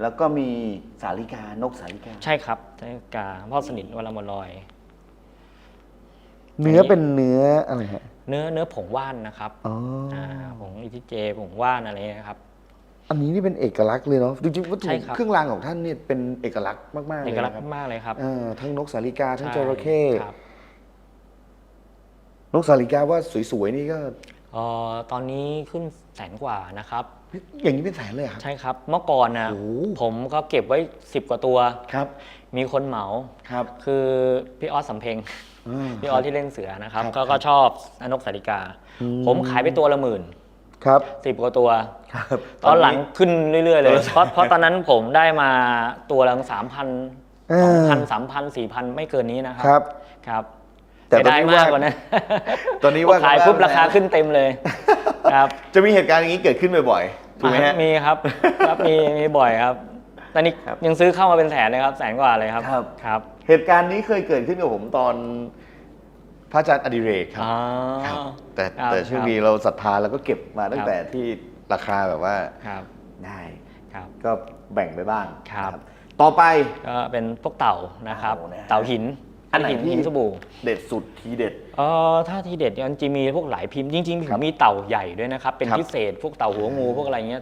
แล้วก็มีสาลิกานกสาลิกา ใช่ครับใช่กาพ่อสนิทวรามลอย เนื้อเป็นเนื้ออะไรฮะเนื้อเนื้อผงว่านนะครับอ๋ออาผงอิทิเจผงว่านอะไรนะครับ อันนี้นี่เป็นเอกลักษณ์เลยเนาะจริงๆวัตถุใช่ครับ เครื่องรางของท่านเนี่ยเป็นเอกลักษณ์มากๆเลเอยกลักษนะคณ์รับมากเลยครับเออทั้งนกสาลิกาทั้งจใช่ระเข้ครับนกสาลิกาว่าสวยๆนี่ก็ เอ่อตอนนี้ขึ้นแสนกว่านะครับ อย่างนี้เป็นแสนเลยเหรอครับ ใช่ครับ เมื่อก่อนนะโอ้โห ผมก็เก็บไว้ 10 กว่าตัว ครับ มีคนเหมา ครับคือพี่ออสสำเพ็ง อ่า พี่ออสที่เล่นเสือนะครับครับก็ครัก็บชอบนกสาริกา อืม ผมขายไปตัวละหมื่นครับ สิบกว่าตัว ครับตอนหลังขึ้นเรื่อย ๆ เลยเออเพราะเพราะตอนนั้นผมได้มาตัวละสามพันเอสองอพันสามพันสี่พันไม่เกินนี้นะครัครับ ครับ แต่แต่ตอนได้นี้มากว่ากว่านั้นตอนนี้ว่าพขายกันว่าปุ๊บราคาแล้วขึ้นเต็มเลยครับ จะมีเหตุการณ์อย่างนี้เกิดขึ้นบ่อยๆถูกไหมฮะ มีครับครับมีมีบ่อยครับตอนนี้ครับ ยังซื้อเข้ามาเป็นแสนเลยครับ แสนกว่าเลยครับครับครับเหตุการณ์นี้เคยเกิดขึ้นกับผมตอนพระอาจารย์อดิเรกครับ อ๋อ ครับแต่ครับแต่ช่วงนี้เราศรัทธาแล้วก็เก็บมาตั้งแต่ที่ราคาแบบว่าครับได้ครับ ก็แบ่งไปบ้างครับนะต่อไป ก็เป็นพวกเต่านะครับ เต่านะฮะ เต่าหิน อันไหนหินที่หินสบู่เด็ดสุดทีเด็ด เออถ้าทีเด็ดเนี่ยมันจะมีพวกหลายพิมพ์จริงๆครัผมบมีเต่าใหญ่ด้วยนะครับเป็นครับ พิเศษพวกเต่าหัวงูพวกอะไรเงี้ย